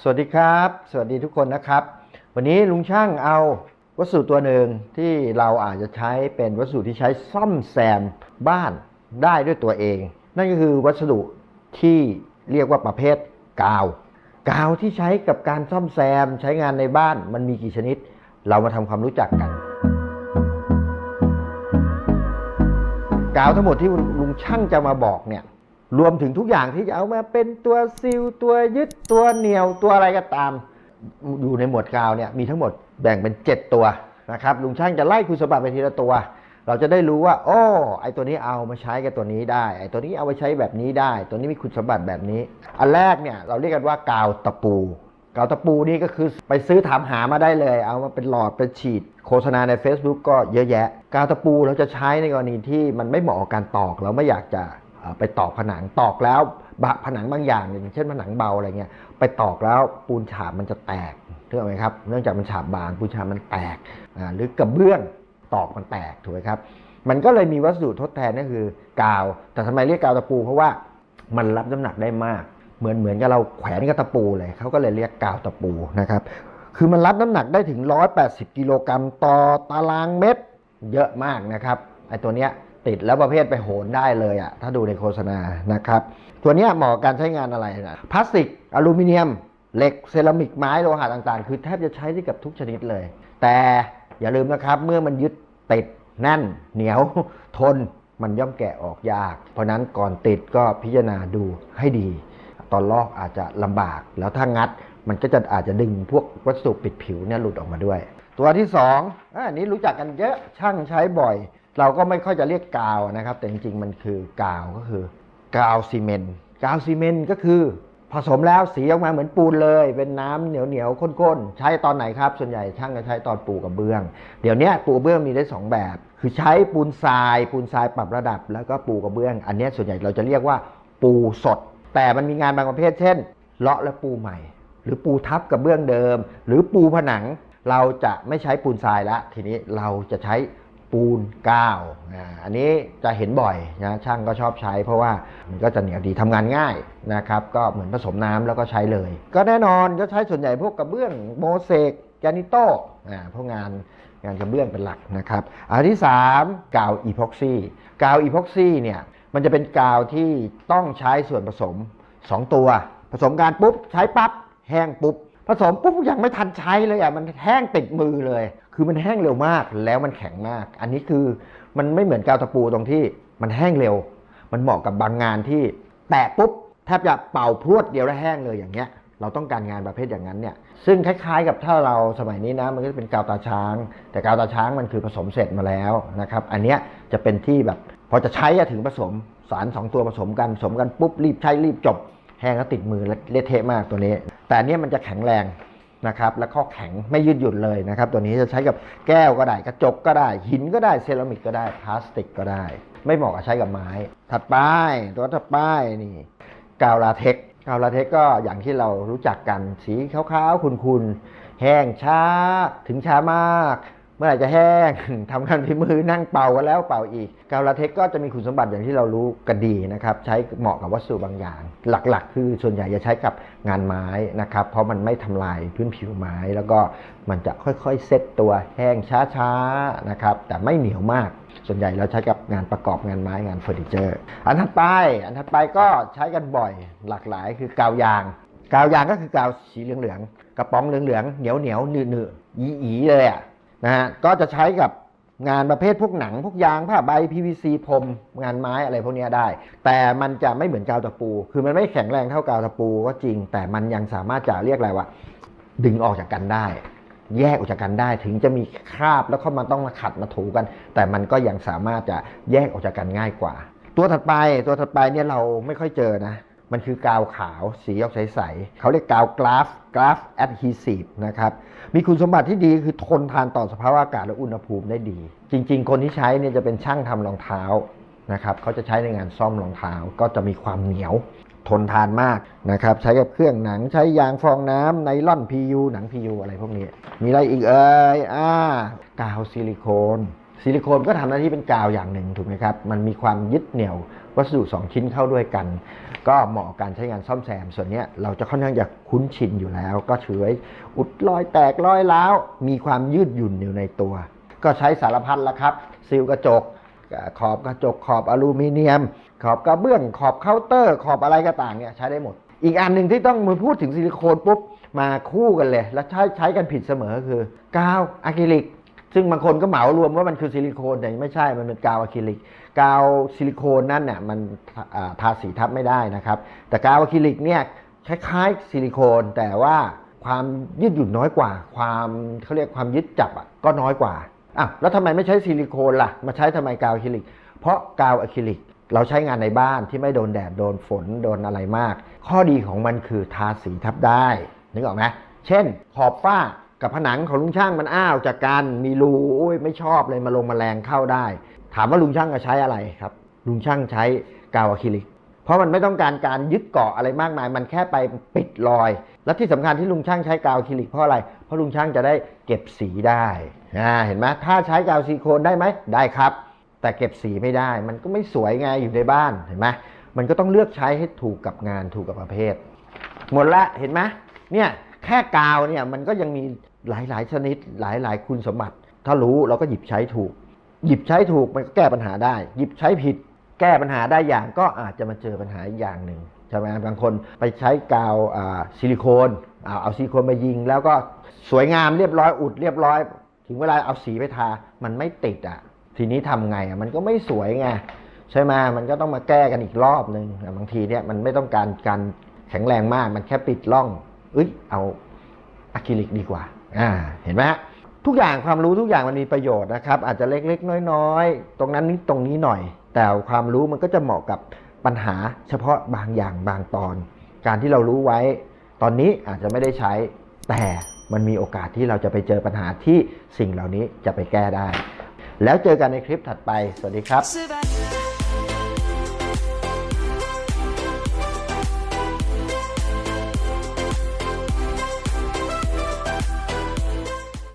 สวัสดีครับ สวัสดีทุกคนนะครับ วันนี้ลุงช่างเอาวัสดุตัวหนึ่งที่เราอาจจะใช้เป็นวัสดุที่ใช้ซ่อมแซมบ้านได้ด้วยตัวเอง นั่นก็คือวัสดุที่เรียกว่าประเภทกาว กาวที่ใช้กับการซ่อมแซมใช้งานในบ้านมันมีกี่ชนิด เรามาทำความรู้จักกัน กาวทั้งหมดที่ลุงช่างจะมาบอกเนี่ย รวมถึงทุกอย่างที่จะเอามาเป็นตัวซิลตัวยึดตัวเหนียวตัวอะไรก็ตาม อยู่ในหมวดกาวเนี่ยมีทั้งหมดแบ่งเป็น 7 ตัวนะครับลุงช่างจะไล่คุณสมบัติไปทีละตัว เราจะได้รู้ว่าโอ้ไอตัวนี้เอามาใช้กับตัวนี้ได้ไอตัวนี้เอาไปใช้แบบนี้ได้ ตัวนี้มีคุณสมบัติแบบนี้ อันแรกเนี่ยเราเรียกกันว่ากาวตะปูกาวตะปูนี่ก็คือไปซื้อถามหามาได้เลย เอามาเป็นหลอดเป็นฉีด โฆษณาใน Facebook ก็เยอะแยะ กาวตะปูเราจะใช้ในกรณีที่มันไม่เหมาะกับการตอก เราไม่อยากจะ ไปตอกผนังตอกแล้วบะผนังบางอย่างอย่างเช่นผนังเบาอะไรเงี้ยไปตอกแล้วปูนฉาบมันจะแตกถูกไหมครับเนื่องจากมันฉาบบางปูนฉาบมันแตกหรือกระเบื้องตอกมันแตกถูกไหมครับ มันก็เลยมีวัสดุทดแทนก็คือกาว แต่ทำไมเรียกกาวตะปู เพราะว่ามันรับน้ำหนักได้มาก เหมือนเหมือนกับเราแขวนกับตะปูเลยเขาก็เลยเรียกกาวตะปูนะครับคือมันรับน้ำหนักได้ถึง 180 กิโลกรัมต่อตารางเมตรเยอะมากนะครับไอ้ตัวเนี้ย ติดแล้วประเภทไปโหนได้เลยอะถ้าดูในโฆษณานะครับ ตัวนี้เหมาะการใช้งานอะไรนะพลาสติกอลูมิเนียม เหล็กเซรามิกไม้โลหะต่างๆ คือแทบจะใช้ได้กับทุกชนิดเลย แต่อย่าลืมนะครับเมื่อมันยึดติดแน่น เหนียวทนมันย่อมแกะออกยาก เพราะนั้นก่อนติดก็พิจารณาดูให้ดี ตอนลอกอาจจะลำบาก แล้วถ้างัดมันก็จะอาจจะดึงพวกวัสดุปิดผิวเนี่ยหลุดออกมาด้วย ตัวที่สองอะอันนี้รู้จักกันเยอะช่างใช้บ่อย เราก็ไม่ค่อยจะเรียกกาวนะครับ แต่จริงๆมันคือกาวก็คือกาวซีเมนต์กาวซีเมนต์ก็คือ ผสมแล้วสีออกมาเหมือนปูนเลย เป็นน้ำเหนียวเหนียวๆข้นๆ ใช้ตอนไหนครับ ส่วนใหญ่ช่างจะใช้ตอนปูกระเบื้อง เดี๋ยวนี้ปูกระเบื้องมีได้สองแบบ คือใช้ปูนทราย ปูนทรายปรับระดับ แล้วก็ปูกระเบื้อง อันนี้ส่วนใหญ่เราจะเรียกว่าปูสด แต่มันมีงานบางประเภท เช่นเลาะและปูใหม่ หรือปูทับกับเบื้องเดิม หรือปูผนังเราจะไม่ใช้ปูนทรายละ ทีนี้เราจะใช้ ปูนก้าวอ่าอันนี้จะเห็นบ่อยนะช่างก็ชอบใช้ เพราะว่ามันก็จะเหนียวดีทำงานง่ายนะครับก็เหมือนผสมน้ำแล้วก็ใช้เลย ก็แน่นอนก็ใช้ส่วนใหญ่พวกกระเบื้องโมเสกแกรนิโต้พวกงานงานกระเบื้องเป็นหลักนะครับอันที่ 3 กาวอีพ็อกซี่กาวอีพ็อกซี่เนี่ยมันจะเป็นกาวที่ต้องใช้ส่วนผสม 2 ตัว ผสมกันปุ๊บใช้ปั๊บแห้งปุ๊บ ผสมปุ๊บยังไม่ทันใช้เลยอะมันแห้งติดมือเลย คือมันแห้งเร็วมากแล้วมันแข็งมาก อันนี้คือมันไม่เหมือนกาวตะปูตรงที่มันแห้งเร็ว มันเหมาะกับบางงานที่แตะปุ๊บแทบจะเป่าพรวดเดียวแล้วแห้งเลยอย่างเงี้ย เราต้องการงานประเภทอย่างนั้นเนี่ยซึ่งคล้ายๆกับถ้าเราสมัยนี้นะมันก็จะเป็นกาวตาช้าง แต่กาวตาช้างมันคือผสมเสร็จมาแล้วนะครับ อันเนี้ยจะเป็นที่แบบพอจะใช้อะถึงผสมสารสองตัวผสมกันผสมกันปุ๊บรีบใช้รีบจบแห้งแล้วติดมือและเละเทะมากตัวนี้ แต่อันเนี้ยมันจะแข็งแรงนะครับ และข้อแข็งไม่ยืดหยุ่นเลยนะครับ ตัวนี้จะใช้กับแก้วก็ได้กระจกก็ได้ หินก็ได้เซรามิกก็ได้พลาสติกก็ได้ ไม่เหมาะกับใช้กับไม้ ถัดไปตัวถัดไปนี่กาวลาเทคกกาวลาเท็กก็อย่างที่เรารู้จักกันสีขาวๆคุณๆแห้งช้าถึงช้ามาก เมื่อไหร่จะแห้งทำกันที่มือนั่งเป่ากันแล้วเป่าอีก กาลาเท็กซ์ก็จะมีคุณสมบัติอย่างที่เรารู้กันดีนะครับ ใช้เหมาะกับวัสดุบางอย่าง หลักๆ คือส่วนใหญ่จะใช้กับงานไม้นะครับ เพราะมันไม่ทำลายพื้นผิวไม้ แล้วก็มันจะค่อยๆเซตตัวแห้งช้าๆนะครับ แต่ไม่เหนียวมาก ส่วนใหญ่เราใช้กับงานประกอบงานไม้งานเฟอร์นิเจอร์ อันถัดไป อันถัดไปก็ใช้กันบ่อย หลากหลายคือกาวยาง กาวยางก็คือกาวสีเหลืองๆกระป๋องเหลืองๆเหนียวๆหนืดหนืดอีอีๆเลยอะ นะฮะก็จะใช้กับงานประเภทพวกหนัง พวกยางผ้าใบ PVC พรมงานไม้อะไรพวกนี้ได้ แต่มันจะไม่เหมือนกาวตะปู คือมันไม่แข็งแรงเท่ากาวตะปูก็จริง แต่มันยังสามารถจะเรียกอะไรวะดึงออกจากกันได้ แยกออกจากกันได้ถึงจะมีคราบแล้วเข้ามาต้องมาขัดมาถูกัน แต่มันก็ยังสามารถจะแยกออกจากกันง่ายกว่า ตัวถัดไปตัวถัดไปเนี่ยเราไม่ค่อยเจอนะ มันคือกาวขาวสีออกใสๆเขาเรียกกาวกราฟกราฟแอดฮีซีฟนะครับ มีคุณสมบัติที่ดีคือทนทานต่อสภาวะอากาศและอุณหภูมิได้ดี จริง ๆ คนที่ใช้เนี่ยจะเป็นช่างทำรองเท้านะครับเขาจะใช้ในงานซ่อมรองเท้าก็จะมีความเหนียวทนทานมากนะครับใช้กับเครื่องหนังใช้ยางฟองน้ำไนล่อน PU หนัง PU อะไรพวกนี้ มีอะไรอีกเอ่ยอ่ากาวซิลิโคน ซิลิโคนก็ทำหน้าที่เป็นกาวอย่างหนึ่งถูกไหมครับ มันมีความยึดเหนี่ยววัสดุ 2 ชิ้นเข้าด้วยกัน ก็เหมาะการใช้งานซ่อมแซม ส่วนนี้เราจะค่อนข้างจะคุ้นชินอยู่แล้ว ก็ถือไว้อุดรอยแตกรอยร้าว มีความยืดหยุ่นอยู่ในตัว ก็ใช้สารพัดล้วครับซีลกระจก ขอบกระจกขอบอลูมิเนียม ขอบกระเบื้อง ขอบเคาน์เตอร์ ขอบอะไรก็ต่างเนี่ยใช้ได้หมด อีกอันหนึ่งที่ต้องมาพูดถึงซิลิโคนปุ๊บมาคู่กันเลย แล้วใช้ใช้กันผิดเสมอคือกาวอะคริลิก ซึ่งบางคนก็เหมารวมว่ามันคือซิลิโคนแต่ไม่ใช่มันเป็นกาวอะคริลิก กาวซิลิโคนนั่นเนี่ยมันทาสีทับไม่ได้นะครับ แต่กาวอะคริลิกเนี่ยคล้ายๆซิลิโคนแต่ว่าความยืดหยุ่นน้อยกว่า ความเขาเรียกความยึดจับอะก็น้อยกว่าอะแล้วทำไมไม่ใช้ซิลิโคนล่ะ มาใช้ทำไมกาวอะคริลิก เพราะกาวอะคริลิกเราใช้งานในบ้านที่ไม่โดนแดด โดนฝนโดนอะไรมาก ข้อดีของมันคือทาสีทับได้นึกออกไหมเช่น ขอบฝ้า กับผนังของลุงช่างมันอ้าวจากการมีรูโอ้ยไม่ชอบเลยมาลงมาแมลงเข้าได้ ถามว่าลุงช่างจะใช้อะไรครับ ลุงช่างใช้กาวอะคริลิก เพราะมันไม่ต้องการการยึดเกาะอะไรมากมาย มันแค่ไปปิดรอย และที่สำคัญที่ลุงช่างใช้กาวอะคริลิกเพราะอะไร เพราะลุงช่างจะได้เก็บสีได้เห็นไหมถ้าใช้กาวซิลิโคนได้ไหมได้ครับ แต่เก็บสีไม่ได้ มันก็ไม่สวยไงอยู่ในบ้านเห็นไหมมันก็ต้องเลือกใช้ให้ถูกกับงานถูกกับประเภท หมดละเห็นไหมเนี่ย แค่กาวเนี่ยมันก็ยังมีหลาย ๆ ชนิดหลาย ๆ คุณสมบัติ ถ้ารู้เราก็หยิบใช้ถูก หยิบใช้ถูกมันก็แก้ปัญหาได้ หยิบใช้ผิด แก้ปัญหาได้อย่างก็อาจจะมาเจอปัญหาอีกอย่างหนึ่งใช่ไหมบางคนไปใช้กาวอ่าซิลิโคนเอาเอาซิลิโคนมายิง แล้วก็สวยงามเรียบร้อยอุดเรียบร้อย ถึงเวลาเอาสีไปทา มันไม่ติดอะ ทีนี้ทำไงอะมันก็ไม่สวยไงใช่ไหมมันก็ต้องมาแก้กันอีกรอบหนึ่งบางทีเนี่ยมันไม่ต้องการการแข็งแรงมากมันแค่ปิดร่อง เอ้ยเอาอะคริลิกดีกว่าอ่าเห็นไหมฮะทุกอย่างความรู้ทุกอย่างมันมีประโยชน์นะครับ อาจจะเล็กๆ น้อยๆ ตรงนั้นนิดตรงนี้หน่อย แต่ความรู้มันก็จะเหมาะกับปัญหาเฉพาะบางอย่างบางตอน การที่เรารู้ไว้ ตอนนี้อาจจะไม่ได้ใช้ แต่มันมีโอกาสที่เราจะไปเจอปัญหาที่สิ่งเหล่านี้จะไปแก้ได้ แล้วเจอกันในคลิปถัดไป สวัสดีครับ